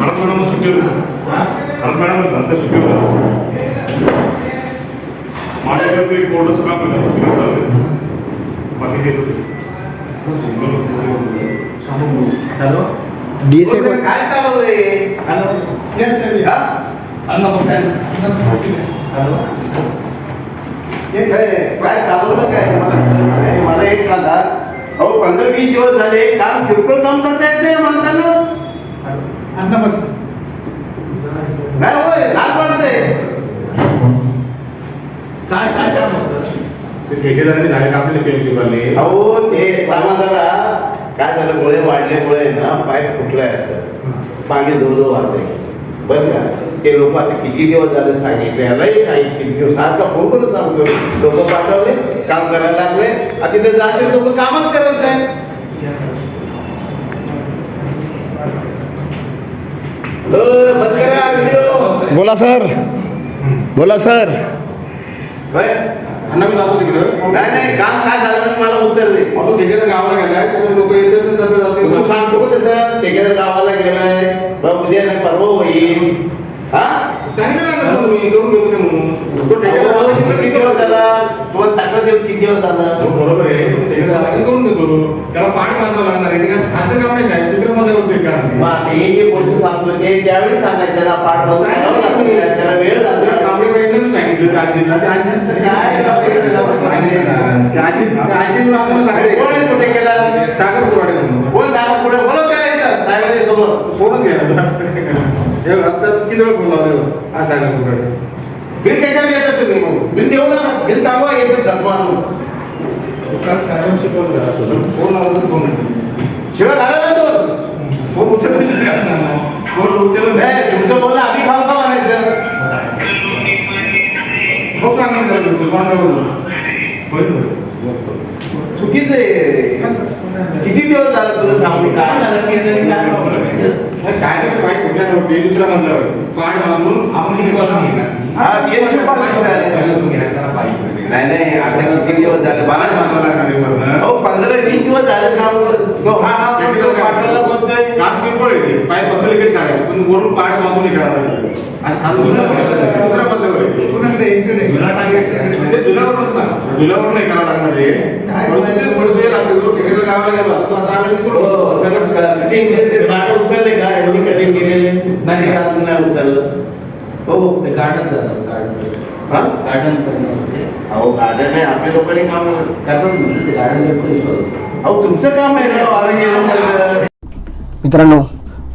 அரண்மனை சுற்றி அரண்மனை அந்த சுற்றி माझ्याकडे ते कोर्टाचं काम आहे तिकडे चाललंय. बाकी हे हॅलो? डी एस बोल, काय चालवलंय? हॅलो? हा? हे काय काय चालवलं काय? मला एक सांगा. अहो पंधरा वीस दिवस झाले काम किरकोळ काम करता येत नाही माणसानं. बस. नाही होय लाज वाटतंय काय काय? काम होतं ते ठेकेदारांनी झाडे कापले प्रिन्सिपलने अहो ते कामाला काय झालं मुळे वाढल्यामुळे ना पाईप फुटलाय असं. पाणी धुळधुळ वाढलंय बरं का? ते लोक आता किती दिवस झाले सांगितले? यालाही सांगितले. किती दिवस? सारखा फोन करून सांगतो. लोक पाठवले काम करायला लागले. आता तिथे जाते लोक कामच करत नाही अ, बंद करा व्हिडिओ बोला सर. बोला सर. मी जातो तिकडं. नाही नाही काम काय झालं मला उत्तर दे. मग तो ठेकेदार गावाला गेलाय त्याचे लोक येतात आणि जातात तू जातात. सांगतो का तसं? ठेकेदार गावाला गेलाय मग उद्या नाही परवा होईल. हा? सांगितलं ना तुम्ही करून ते म्हणून. तो ठेकेदार किती दिवस झाला? तुम्हाला तक्रार देऊन किती दिवस झाला? हो, बरोबर आहे. ठेकेदार आला की करून देतो त्याला पाणी बांधावं लागणार आहे. काम नाही साहेब? दुसरं मजावरचं एक काम हे जे गोष्ट सांगतो ते त्यावेळी सांगायचं त्याला पाठ लागतं. त्याला वेळ लागतो. मी सांगितलं आजीला त्या आजींचं काय आजीला आहे. सांगितलं तो ठेकेदार सागर म्हणून. कोण सांगा पुढे बोलव काय साहेबांच्या घ्या. हे आता किती वेळ फोन लावले हा सागर बिल कशाला येतात तुम्ही मग? बिल देऊ नका. बिल थांबवा येतात जन्म आणून फोन लावला तर फोन शिवाय झालं ना तो? फोन उचलला चुकीचं आहे. किती दिवस झालं तुला सांगून काय काय नाही. कुठल्या दुसऱ्या मजल्यावर पाड बांधून आपण हे हा. नाही नाही आता किती दिवस झाले? मला सांगावं लागणार अहो पंधरा वीस दिवस झाले सांगून. तो हा हा आहे ते पाय फक्त लगेच काढायचे पण वरून पाड बांधून हे करायला लागले. दुसऱ्या मजल्यावर. ते ना. नाही करावं लागणार हे. थोडंसं थोडंसं हे लागतं जो ठेकेदार गावाला गेला तसं आता हो ते उचलले का? एवढी कटिंग केलेले. नाही. नाही उचललं. हो ते गार्डन झालं. गार्डन हा? गार्डन अहो गार्डन आहे आपल्या लोकांनी काम गार्डन अहो तुमचं काम आहे ना लोकांचं. मित्रांनो